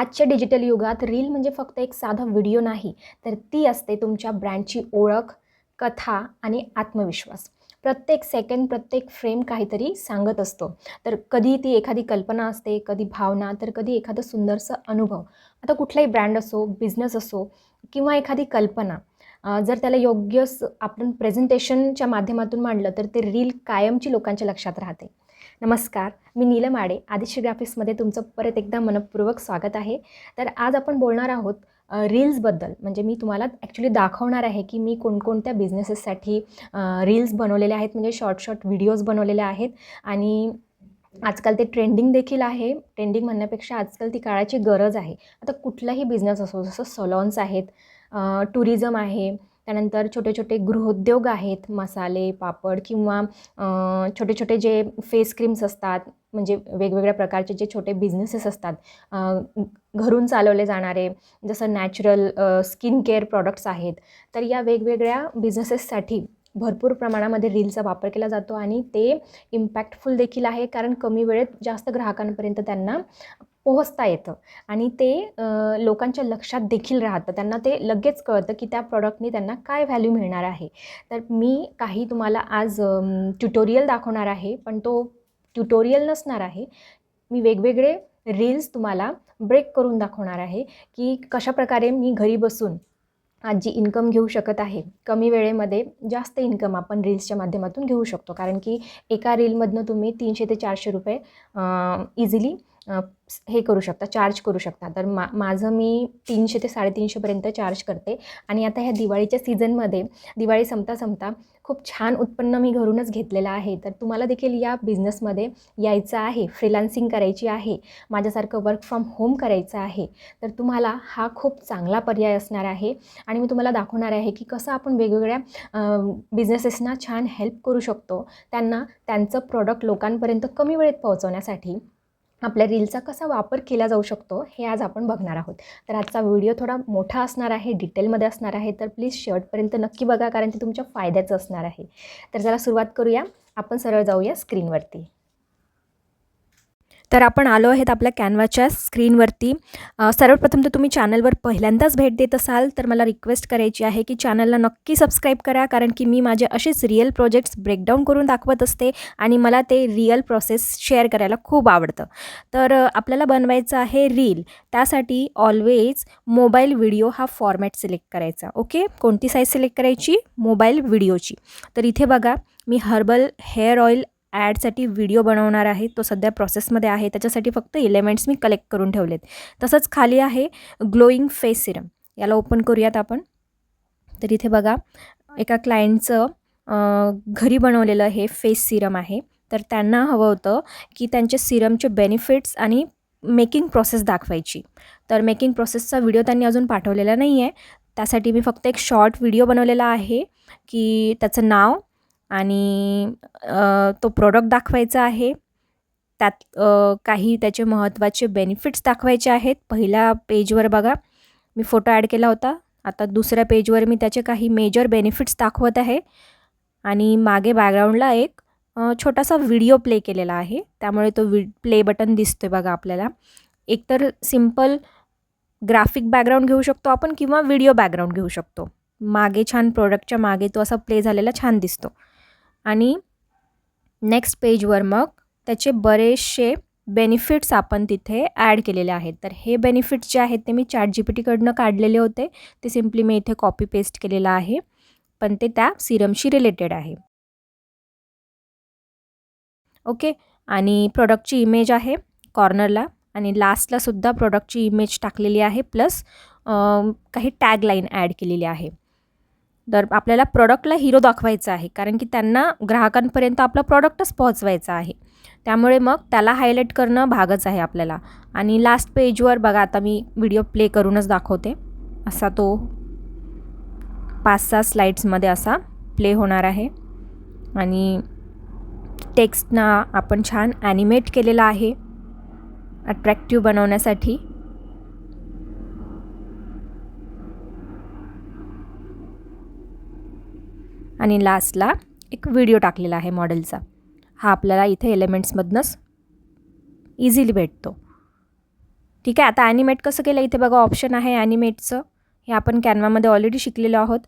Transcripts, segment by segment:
आजच्या डिजिटल युगात रील म्हणजे फक्त एक साधा व्हिडिओ नाही तर ती असते तुमच्या ब्रँडची ओळख कथा आणि आत्मविश्वास. प्रत्येक सेकंड प्रत्येक फ्रेम काहीतरी सांगत असतो. तर कधी ती एखादी कल्पना असते कधी भावना तर कधी एखादं सुंदरसं अनुभव. आता कुठलाही ब्रँड असो बिझनेस असो किंवा एखादी कल्पना जर त्याला योग्य स आपण प्रेझेंटेशनच्या माध्यमातून मांडलं तर ते रील कायमची लोकांच्या लक्षात राहते. नमस्कार मी नीलम आडे आदिश्य ग्राफिक्समध्ये तुमचं परत एकदा मनपूर्वक स्वागत आहे. तर आज आपण बोलणार आहोत रील्सबद्दल म्हणजे मी तुम्हाला ॲक्च्युली दाखवणार आहे की मी कोणकोणत्या बिझनेसेससाठी रील्स बनवलेल्या आहेत. म्हणजे शॉर्ट शॉर्ट व्हिडिओज बनवलेले आहेत. आणि आजकाल ते ट्रेंडिंग देखील आहे. ट्रेंडिंग म्हणण्यापेक्षा आजकाल ती काळाची गरज आहे. आता कुठलाही बिझनेस असो जसं सलॉन्स आहेत टुरिझम आहे त्यानंतर छोटे छोटे गृहोद्योग आहेत मसाले पापड किंवा छोटे छोटे जे फेस क्रीम्स असतात म्हणजे वेगवेगळ्या प्रकारचे जे छोटे बिझनेसेस असतात घरून चालवले जाणारे जसं नॅचरल स्किन केअर प्रॉडक्ट्स आहेत तर या वेगवेगळ्या बिझनेसेससाठी भरपूर प्रमाणामध्ये रीलचा वापर केला जातो आणि ते इम्पॅक्टफुल देखील आहे कारण कमी वेळेत जास्त ग्राहकांपर्यंत त्यांना पोहोचता येतं. आणि ते लोकांच्या लक्षात देखील राहतं. त्यांना ते लगेच कळतं की त्या प्रॉडक्टने त्यांना काय व्हॅल्यू मिळणार आहे. तर मी काही तुम्हाला आज ट्युटोरियल दाखवणार आहे पण तो ट्युटोरियल नसणार आहे. मी वेगवेगळे रील्स तुम्हाला ब्रेक करून दाखवणार आहे की कशाप्रकारे मी घरी बसून आज जी इन्कम घेऊ शकत आहे. कमी वेळेमध्ये जास्त इन्कम आपण रील्सच्या माध्यमातून घेऊ शकतो. कारण की एका रीलमधनं तुम्ही तीनशे ते चारशे रुपये इझिली हे करू शकता चार्ज करू शकता. तर मा माझं मी तीनशे ते साडेतीनशेपर्यंत चार्ज करते. आणि आता ह्या दिवाळीच्या सीझनमध्ये दिवाळी संपता संपता खूप छान उत्पन्न मी घरूनच घेतलेलं आहे. तर तुम्हाला देखील या बिझनेसमध्ये यायचं आहे फ्रीलान्सिंग करायची आहे माझ्यासारखं वर्क फ्रॉम होम करायचं आहे तर तुम्हाला हा खूप चांगला पर्याय असणार आहे. आणि मी तुम्हाला दाखवणार आहे की कसं आपण वेगवेगळ्या बिझनेसेसना छान हेल्प करू शकतो. त्यांना त्यांचं प्रॉडक्ट लोकांपर्यंत कमी वेळेत पोहोचवण्यासाठी. आपल्या रीलचा कसा वापर केला जाऊ शकतो हे आज आपण बघणार आहोत. तर आजचा व्हिडिओ थोडा मोठा असणार आहे डिटेलमध्ये असणार आहे तर प्लीज शर्टपर्यंत नक्की बघा कारण ते तुमच्या फायद्याचं असणार आहे. तर जरा सुरुवात करूया. आपण सरळ जाऊया स्क्रीनवरती. तर आपण आलो आहेत आपल्या कॅनवाच्या स्क्रीनवरती. सर्वप्रथम तर तुम्ही चॅनलवर पहिल्यांदाच भेट देत असाल तर मला रिक्वेस्ट करायची आहे की चॅनलला नक्की सबस्क्राईब करा कारण की मी माझे असेच रिअल प्रोजेक्ट्स ब्रेकडाऊन करून दाखवत असते आणि मला ते रिअल प्रोसेस शेअर करायला खूप आवडतं. तर आपल्याला बनवायचं आहे रील. त्यासाठी ऑलवेज मोबाईल व्हिडिओ हा फॉर्मॅट सिलेक्ट करायचा. ओके कोणती साईज सिलेक्ट करायची? मोबाईल व्हिडिओची तर इथे बघा मी हर्बल हेअर ऑइल ॲडसाठी व्हिडिओ बनवणार आहे तो सध्या प्रोसेसमध्ये आहे त्याच्यासाठी फक्त एलिमेंट्स मी कलेक्ट करून ठेवलेत. तसंच खाली आहे ग्लोईंग फेस सिरम. याला ओपन करूयात आपण. तर इथे बघा एका क्लायंटचं घरी बनवलेलं हे फेस सिरम आहे. तर त्यांना हवं होतं की त्यांचे सिरमचे बेनिफिट्स आणि मेकिंग प्रोसेस दाखवायची. तर मेकिंग प्रोसेसचा व्हिडिओ त्यांनी अजून पाठवलेला नाही आहे त्यासाठी मी फक्त एक शॉर्ट व्हिडिओ बनवलेला आहे की त्याचं नाव आणि तो प्रोडक्ट दाखवायचा आहे. त्यात काही त्याचे महत्त्वाचे बेनिफिट्स दाखवायचे आहेत. पहिल्या पेजवर बघा. मी फोटो ॲड केला होता. आता दुसऱ्या पेजवर मी त्याचे काही मेजर बेनिफिट्स दाखवत आहे. आणि मागे बॅकग्राऊंडला एक छोटासा व्हिडिओ प्ले केलेला आहे. त्यामुळे तो वि प्ले बटन दिसतो आहे बघा आपल्याला. एकतर सिंपल ग्राफिक बॅकग्राऊंड घेऊ शकतो आपण किंवा व्हिडिओ बॅकग्राऊंड घेऊ शकतो. मागे छान प्रोडक्टच्या मागे तो असा प्ले झालेला छान दिसतो. आणि नेक्स्ट पेजवर मग त्याचे बरेचसे बेनिफिट्स आपण तिथे ॲड केलेले आहेत. तर हे बेनिफिट्स जे आहेत ते मी चॅट जी पी टीकडनं काढलेले होते. ते सिम्पली मी इथे कॉपी पेस्ट केलेलं आहे. पण ते त्या सिरमशी रिलेटेड आहे. ओके? आणि प्रोडक्टची इमेज आहे कॉर्नरला आणि लास्टला सुद्धा प्रोडक्टची इमेज टाकलेली आहे. प्लस काही टॅगलाईन ॲड केलेली आहे. तर आपल्याला प्रॉडक्टला हिरो दाखवायचा आहे. कारण की त्यांना ग्राहकांपर्यंत आपला प्रॉडक्टच पोहोचवायचा आहे. त्यामुळे मग त्याला हायलाईट करणं भागच आहे आपल्याला. आणि लास्ट पेजवर बघा आता मी व्हिडिओ प्ले करूनच दाखवते. असा तो पाच सहा स्लाईड्समध्ये असा प्ले होणार आहे. आणि टेक्स्टना आपण छान ॲनिमेट केलेला आहे. अट्रॅक्टिव्ह बनवण्यासाठी. आणि लास्टला एक व्हिडिओ टाकलेला आहे मॉडेलचा हा आपल्याला इथे एलिमेंट्समधनंच इझिली भेटतो. ठीक आहे आता ॲनिमेट कसं केलं? इथे बघा ऑप्शन आहे ॲनिमेटचं हे आपण कॅनवामध्ये ऑलरेडी शिकलेलो आहोत.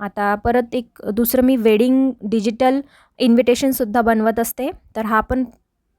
आता परत एक दुसरं मी वेडिंग डिजिटल इन्व्हिटेशनसुद्धा बनवत असते. तर हा पण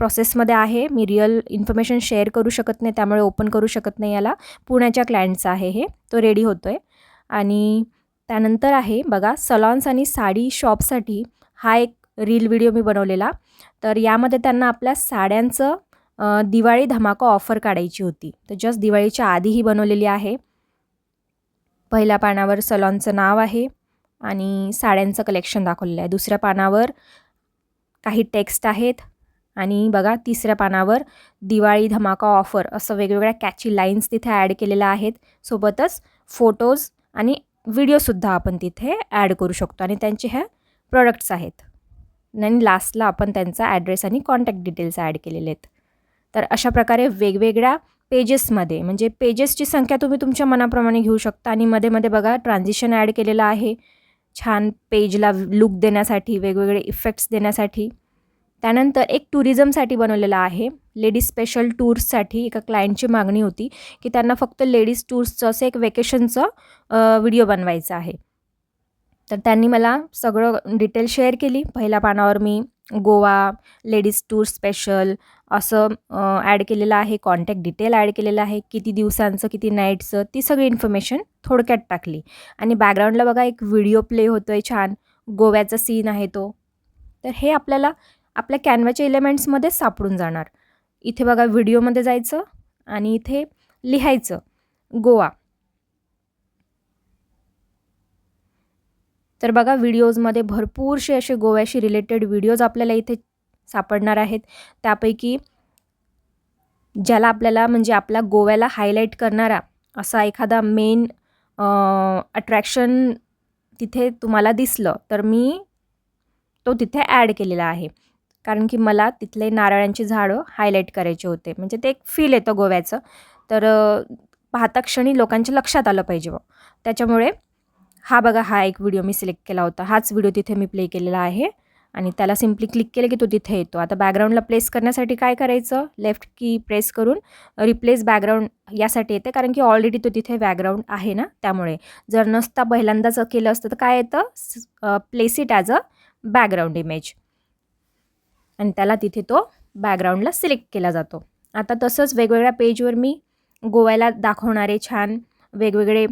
प्रोसेसमध्ये आहे. मी रिअल इन्फॉर्मेशन शेअर करू शकत नाही त्यामुळे ओपन करू शकत नाही याला. पुण्याच्या क्लायंटचा आहे हे. तो रेडी होतो आहे आणि त्यानंतर आहे बघा सलॉन्स आणि साडी शॉपसाठी हा एक रील व्हिडिओ मी बनवलेला. तर यामध्ये त्यांना आपल्या साड्यांचं दिवाळी धमाका ऑफर काढायची होती. तर जस्ट दिवाळीच्या आधी ही बनवलेली आहे. पहिल्या पानावर सलॉनचं नाव आहे आणि साड्यांचं कलेक्शन दाखवलेलं आहे. दुसऱ्या पानावर काही टेक्स्ट आहेत आणि बघा तिसऱ्या पानावर दिवाळी धमाका ऑफर असं वेगवेगळ्या कॅची लाईन्स तिथे ॲड केलेल्या आहेत. सोबतच फोटोज आणि व्हिडिओसुद्धा आपण तिथे ॲड करू शकतो आणि त्यांचे ह्या प्रोडक्ट्स आहेत. आणि लास्टला आपण त्यांचा ॲड्रेस आणि कॉन्टॅक्ट डिटेल्स ॲड केलेले आहेत. तर अशा प्रकारे वेगवेगळ्या पेजेसमध्ये म्हणजे पेजेसची संख्या तुम्ही तुमच्या मनाप्रमाणे घेऊ शकता आणि मध्ये मध्ये बघा ट्रान्झिशन ॲड केलेलं आहे. छान पेजला लुक देण्यासाठी वेगवेगळे इफेक्ट्स देण्यासाठी. त्यानंतर एक टुरिझमसाठी बनवलेला आहे. लेडीज स्पेशल टूर्ससाठी एका क्लायंटची मागणी होती की त्यांना फक्त लेडीज टूर्सचं असं एक वेकेशनचं व्हिडिओ बनवायचं आहे. तर त्यांनी मला सगळं डिटेल शेअर केली. पहिल्या पानावर मी गोवा लेडीज टूर स्पेशल असं ॲड केलेलं आहे. कॉन्टॅक्ट डिटेल ॲड केलेलं आहे. किती दिवसांचं किती नाईटचं ती सगळी इन्फॉर्मेशन थोडक्यात टाकली. आणि बॅकग्राऊंडला बघा एक व्हिडिओ प्ले होतो आहे छान. गोव्याचा सीन आहे तो. तर हे आपल्याला आपल्या कॅनव्याच्या इलेमेंट्समध्येच सापडून जाणार. इथे बघा व्हिडिओमध्ये जायचं आणि इथे लिहायचं. गोवा. तर बघा व्हिडिओजमध्ये भरपूरसे असे गोव्याशी रिलेटेड व्हिडिओज आपल्याला इथे सापडणार आहेत. त्यापैकी ज्याला आपल्याला म्हणजे आपल्या गोव्याला हायलाईट करणारा असा एखादा मेन अट्रॅक्शन तिथे तुम्हाला दिसलं तर मी तो तिथे ॲड केलेला आहे. कारण की मला तिथले नारळांची झाडं हायलाईट करायचे होते. म्हणजे ते एक फील येतं गोव्याचं. तर पाहता क्षणी लोकांच्या लक्षात आलं पाहिजे व त्याच्यामुळे हा बघा हा एक व्हिडिओ मी सिलेक्ट केला होता. हाच व्हिडिओ तिथे मी प्ले केलेला आहे. आणि त्याला सिम्पली क्लिक केलं की तो तिथे येतो. आता बॅकग्राऊंडला प्लेस करण्यासाठी काय करायचं? लेफ्ट की प्रेस करून रिप्लेस बॅकग्राऊंड यासाठी येते. कारण की ऑलरेडी तो तिथे बॅकग्राऊंड आहे ना त्यामुळे. जर नसता पहिल्यांदाच केलं असतं तर काय येतं? Place it as a background image आणि त्याला तिथे तो बॅकग्राऊंडला सिलेक्ट केला जातो. आता तसंच वेगवेगळ्या पेजवर मी गोव्याला दाखवणारे छान वेगवेगळे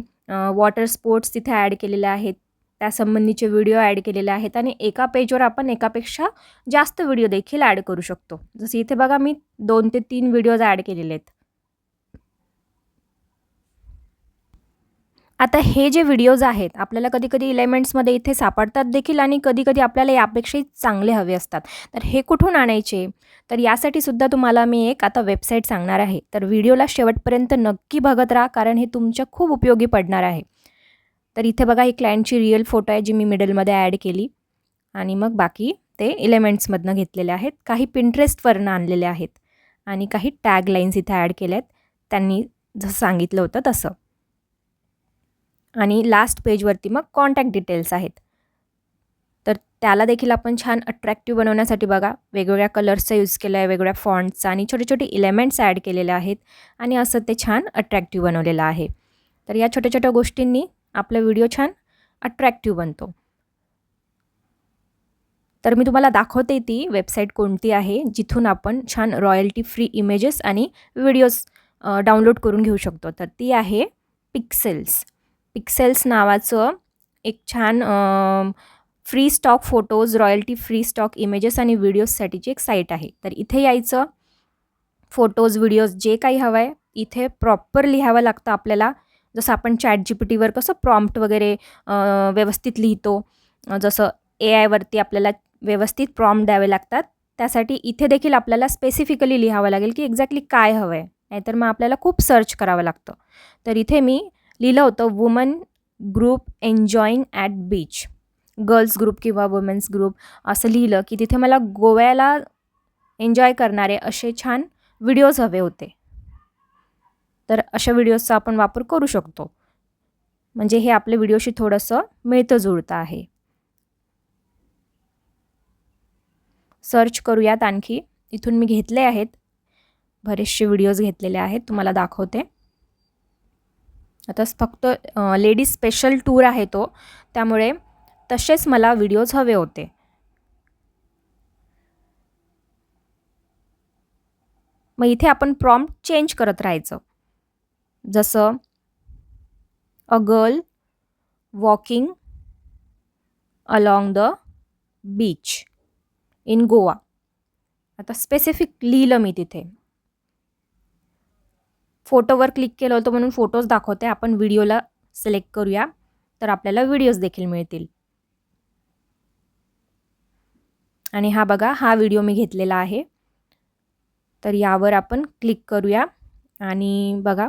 वॉटर स्पोर्ट्स तिथे ॲड केलेले आहेत. त्यासंबंधीचे व्हिडिओ ॲड केलेले आहेत आणि एका पेजवर आपण एकापेक्षा जास्त व्हिडिओ देखील ॲड करू शकतो. जसं इथे बघा मी दोन ते तीन व्हिडिओज ॲड केलेले आहेत. आता हे जे व्हिडिओज आहेत आपल्याला कधी कधी इलेमेंट्समध्ये इथे सापडतात देखील आणि कधी कधी आपल्याला यापेक्षाही चांगले हवे असतात. तर हे कुठून आणायचे? तर यासाठी सुद्धा तुम्हाला मी एक आता वेबसाईट सांगणार आहे. तर व्हिडिओला शेवटपर्यंत नक्की बघत राहा कारण हे तुमच्या खूप उपयोगी पडणार आहे. तर इथे बघा ही क्लायंटची रिअल फोटो आहे जी मी मिडलमध्ये ॲड केली. आणि मग बाकी ते इलेमेंट्समधनं घेतलेले आहेत. काही पिंटरेस्टवरनं आणलेले आहेत. आणि काही टॅग लाईन्स इथे ॲड केल्या आहेत त्यांनी जसं सांगितलं होतं तसं. आणि लास्ट पेजवरती मग कॉन्टॅक्ट डिटेल्स आहेत. तर त्याला देखील आपण छान अट्रॅक्टिव्ह बनवण्यासाठी बघा वेगवेगळ्या कलर्सचा यूज केला आहे वेगवेगळ्या फॉन्ट्सचा आणि छोटे छोटे इलेमेंट्स ॲड केलेले आहेत आणि असं ते छान अट्रॅक्टिव्ह बनवलेलं आहे. तर या छोट्या छोट्या गोष्टींनी आपला व्हिडिओ छान अट्रॅक्टिव्ह बनतो. तर मी तुम्हाला दाखवते ती वेबसाईट कोणती आहे जिथून आपण छान रॉयल्टी फ्री इमेजेस आणि व्हिडिओज डाउनलोड करून घेऊ शकतो. तर ती आहे पिक्सेल्स पिक्सेल्स नावाचं एक छान free stock photos royalty free stock images आणि व्हिडिओजसाठीची एक साईट आहे. तर इथे यायचं. फोटोज व्हिडिओज जे काही हवं आहे इथे प्रॉपर लिहावं लागतं आपल्याला. जसं आपण चॅट जी पी टीवर कसं प्रॉम्प्ट वगैरे व्यवस्थित लिहितो. जसं ए आयवरती आपल्याला व्यवस्थित प्रॉम्प्ट द्यावे लागतात. त्यासाठी इथे देखील आपल्याला स्पेसिफिकली लिहावं लागेल की एक्झॅक्टली काय हवं आहे नाहीतर मग आपल्याला खूप सर्च करावं लागतं. तर इथे मी लिहिलं होतं woman group enjoying at beach girls group किंवा वुमेन्स ग्रुप असं लिहिलं की तिथे मला गोव्याला एन्जॉय करणारे असे छान व्हिडिओज हवे होते. तर अशा व्हिडिओजचा आपण वापर करू शकतो. म्हणजे हे आपल्या व्हिडिओशी थोडंसं मिळतं जुळतं आहे. सर्च करूयात आणखी. इथून मी घेतले आहेत. बरेचसे व्हिडिओज घेतलेले आहेत. तुम्हाला दाखवते. आता फक्त लेडीज स्पेशल टूर आहे तो. त्यामुळे तसेच मला व्हिडिओज हवे होते. मग इथे आपण प्रॉम्प्ट चेंज करत राहायचं. जसं a girl walking along the beach in Goa. आता स्पेसिफिक लिहिलं मी तिथे. फोटोवर क्लिक केलं होतं म्हणून फोटोज दाखवते. आपण व्हिडिओला सिलेक्ट करूया. तर आपल्याला व्हिडिओज देखील मिळतील. आणि हा बघा हा व्हिडिओ मी घेतलेला आहे. तर यावर आपण क्लिक करूया. आणि बघा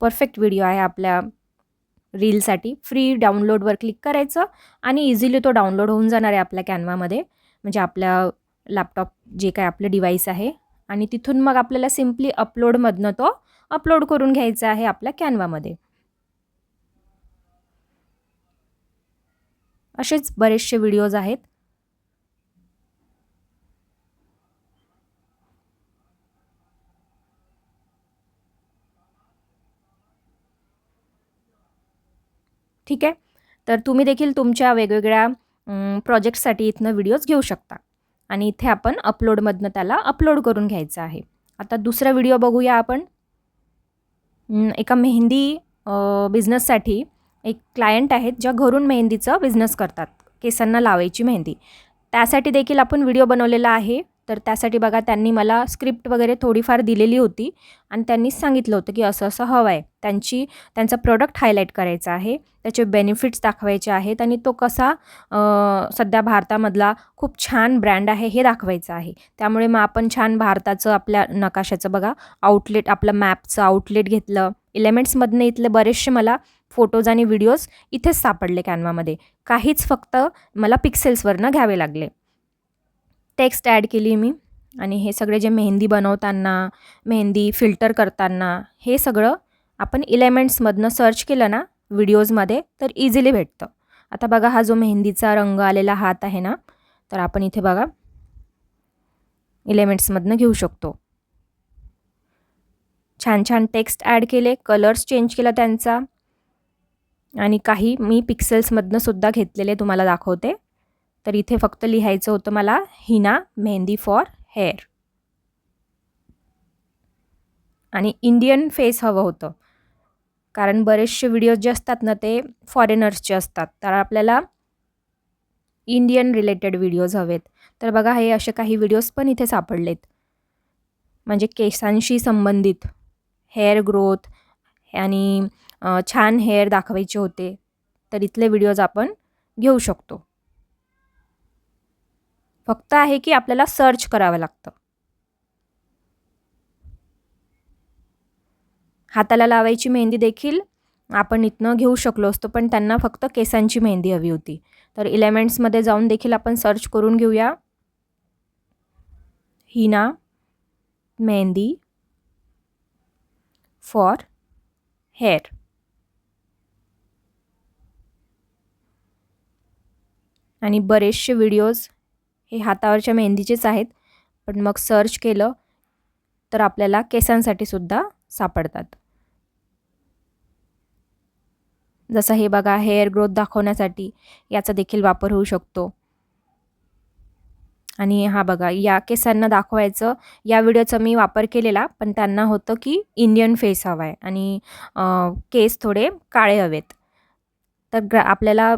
परफेक्ट व्हिडिओ आहे आपल्या रीलसाठी फ्री डाउनलोडवर क्लिक करायचं आणि इझिली तो डाउनलोड होऊन जाणार आहे आपल्या कॅनवामध्ये म्हणजे आपल्या लॅपटॉप जे काय आपलं डिव्हाइस आहे आणि तिथून मग आपल्याला सिम्पली अपलोडमधनं तो अपलोड करून घ्यायचा आहे आपल्या कॅनवामध्ये असेच बरेचसे व्हिडिओज आहेत. ठीक आहे? तर तुम्ही देखील तुमच्या वेगवेगळ्या प्रोजेक्टसाठी इथनं व्हिडिओज घेऊ शकता. आणि इथे आपण अपलोडमधनं त्याला अपलोड करून घ्यायचं आहे. आता दुसरा व्हिडिओ बघूया आपण. एका मेहंदी बिझनेससाठी एक क्लायंट आहेत ज्या घरून मेहंदीचं बिझनेस करतात केसांना लावायची मेहंदी. त्यासाठी देखील आपण व्हिडिओ बनवलेला आहे. तर त्यासाठी बघा त्यांनी मला स्क्रिप्ट वगैरे थोडीफार दिलेली होती आणि त्यांनीच सांगितलं होतं की असं असं हवं आहे. त्यांची त्यांचा प्रोडक्ट हायलाईट करायचा आहे. त्याचे बेनिफिट्स दाखवायचे आहेत आणि तो कसा सध्या भारतामधला खूप छान ब्रँड आहे हे दाखवायचं आहे. त्यामुळे मग आपण छान भारताचं आपल्या नकाशाचं बघा आउटलेट आपलं मॅपचं आउटलेट घेतलं. इलेमेंट्समधनं इथले बरेचसे मला फोटोज आणि व्हिडिओज इथेच सापडले कॅनवामध्ये काहीच फक्त मला पिक्सेल्सवरनं घ्यावे लागले. टेक्स्ट ॲड केली मी आणि हे सगळे जे मेहंदी बनवताना मेहंदी फिल्टर करताना हे सगळं आपण इलेमेंट्समधनं सर्च केलं ना व्हिडिओजमध्ये तर इझिली भेटतं. आता बघा हा जो मेहंदीचा रंग आलेला हात आहे ना तर आपण इथे बघा इलेमेंट्समधनं घेऊ शकतो. छान छान टेक्स्ट ॲड केले कलर्स चेंज केला त्यांचा. आणि काही मी पिक्सेल्समधनं सुद्धा घेतलेले तुम्हाला दाखवते. तर इथे फक्त लिहायचं होतं मला हिना मेहंदी फॉर हेअर. आणि इंडियन फेस हवं होतं. कारण बरेचसे व्हिडिओज जे असतात ना ते फॉरेनर्सचे असतात. तर आपल्याला इंडियन रिलेटेड व्हिडिओज हवेत. तर बघा हे असे काही व्हिडिओज पण इथे सापडलेत. म्हणजे केसांशी संबंधित हेअर ग्रोथ आणि छान हेअर दाखवायचे होते. तर इथले व्हिडिओज आपण घेऊ शकतो. फक्त आहे की आपल्याला सर्च करावं लागतं. हाताला लावायची मेहंदी देखील आपण इथनं घेऊ शकलो असतो पण त्यांना फक्त केसांची मेहंदी हवी होती. तर इलेमेंट्समध्ये जाऊन देखील आपण सर्च करून घेऊया. हिना मेहंदी फॉर हेअर आणि बरेचसे व्हिडिओज हे हातावरच्या मेहंदीचेच आहेत. पण मग सर्च केलं तर आपल्याला केसांसाठी सुद्धा सापडतात. जसं हे बघा हेअर ग्रोथ दाखवण्यासाठी याचा देखील वापर होऊ शकतो. आणि हा बघा या केसांना दाखवायचं या व्हिडिओचा मी वापर केलेला पण त्यांना होतं की इंडियन फेस हवा आहे आणि केस थोडे काळे हवेत. तर ग्रा आपल्याला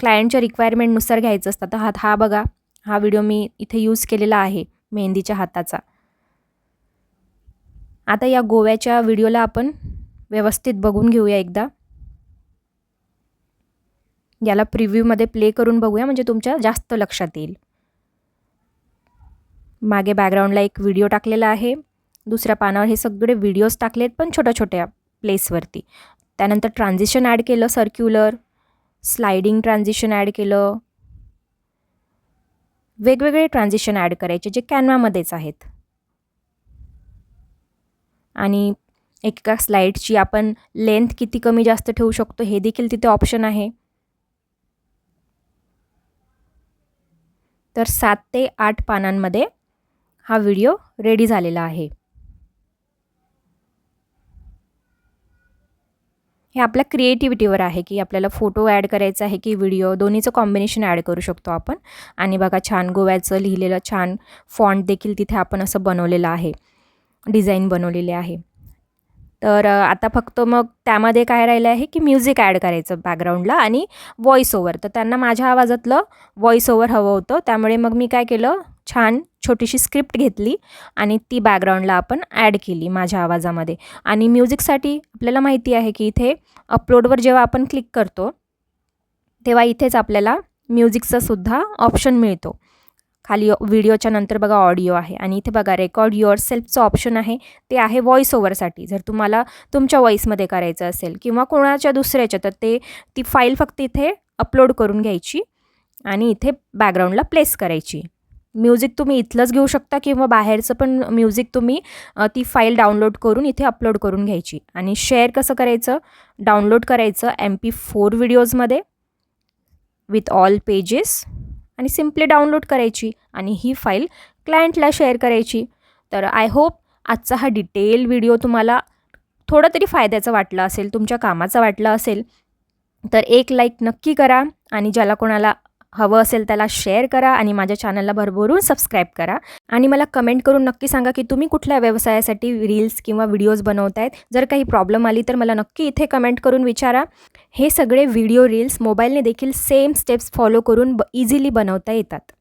क्लायंटच्या रिक्वायरमेंटनुसार घ्यायचं असतं. तर हा हा बघा हा व्हिडिओ मी इथे यूज केलेला आहे मेहंदीच्या हाताचा. आता या गोव्याच्या व्हिडिओला आपण व्यवस्थित बघून घेऊया एकदा. याला प्रिव्ह्यूमध्ये प्ले करून बघूया म्हणजे तुमच्या जास्त लक्षात येईल. मागे बॅकग्राऊंडला एक व्हिडिओ टाकलेला आहे. दुसऱ्या पानावर हे सगळे व्हिडिओज टाकलेत पण छोट्या छोट्या प्लेसवरती त्यानंतर ट्रान्झिशन ॲड केलं सर्क्युलर स्लायडिंग ट्रान्झिशन ॲड केलं वेगवेगळे ट्रान्झिशन ॲड करायचे जे कॅनवामध्येच आहेत. आणि एका स्लाईडची आपण लेंथ किती कमी जास्त ठेवू शकतो हे देखील तिथे ऑप्शन आहे. तर सात ते आठ पानांमध्ये हा व्हिडिओ रेडी झालेला आहे. हे आपल्या क्रिएटिव्हिटीवर आहे की आपल्याला फोटो ॲड करायचा आहे की व्हिडिओ दोन्हीचं कॉम्बिनेशन ॲड करू शकतो आपण. आणि बघा छान गोव्याचं लिहिलेलं छान फॉन्ट देखील तिथे आपण असं बनवलेलं आहे. डिझाईन बनवलेले आहे. तर आता फक्त मग त्यामध्ये काय राहिलं आहे की म्युझिक ॲड करायचं बॅकग्राऊंडला आणि व्हॉईस ओवर तर त्यांना माझ्या आवाजातलं व्हॉईस ओवर हवं होतं. त्यामुळे मग मी काय केलं? छान छोटीशी स्क्रिप्ट घेतली आणि ती बॅकग्राऊंडला आपण ॲड केली माझ्या आवाजामध्ये. आणि म्युझिकसाठी आपल्याला माहिती आहे की इथे अपलोडवर जेव्हा आपण क्लिक करतो तेव्हा इथेच आपल्याला म्युझिकचा सुद्धा ऑप्शन मिळतो. खाली व्हिडिओच्या नंतर बघा ऑडिओ आहे आणि इथे बघा रेकॉर्ड युअर सेल्फचं ऑप्शन आहे. ते आहे व्हॉईस ओव्हरसाठी जर तुम्हाला तुमच्या व्हॉईसमध्ये करायचं असेल किंवा कोणाच्या दुसऱ्याच्या तर ते ती फाईल फक्त इथे अपलोड करून घ्यायची आणि इथे बॅकग्राऊंडला प्लेस करायची. म्युझिक तुम्ही इथलंच घेऊ शकता किंवा बाहेरचं पण म्युझिक तुम्ही ती फाईल डाउनलोड करून इथे अपलोड करून घ्यायची. आणि शेअर कसं करायचं? डाउनलोड करायचं एम पी फोर व्हिडिओजमध्ये विथ ऑल पेजेस आणि सिम्पली डाउनलोड करायची आणि ही फाईल क्लायंटला शेअर करायची. तर आय होप आजचा हा डिटेल व्हिडिओ तुम्हाला थोडं तरी फायद्याचा वाटला असेल तुमच्या कामाचा वाटला असेल तर एक लाईक नक्की करा आणि ज्याला कोणाला हवं असेल त्याला शेअर करा आणि माझ्या चॅनलला भरभरून सबस्क्राईब करा. आणि मला कमेंट करून नक्की सांगा की तुम्ही कुठल्या व्यवसायासाठी रील्स किंवा व्हिडिओज बनवतायत? जर काही प्रॉब्लेम आली तर मला नक्की इथे कमेंट करून विचारा. हे सगळे व्हिडिओ रील्स मोबाईलने देखील सेम स्टेप्स फॉलो करून ब इझिली बनवता येतात.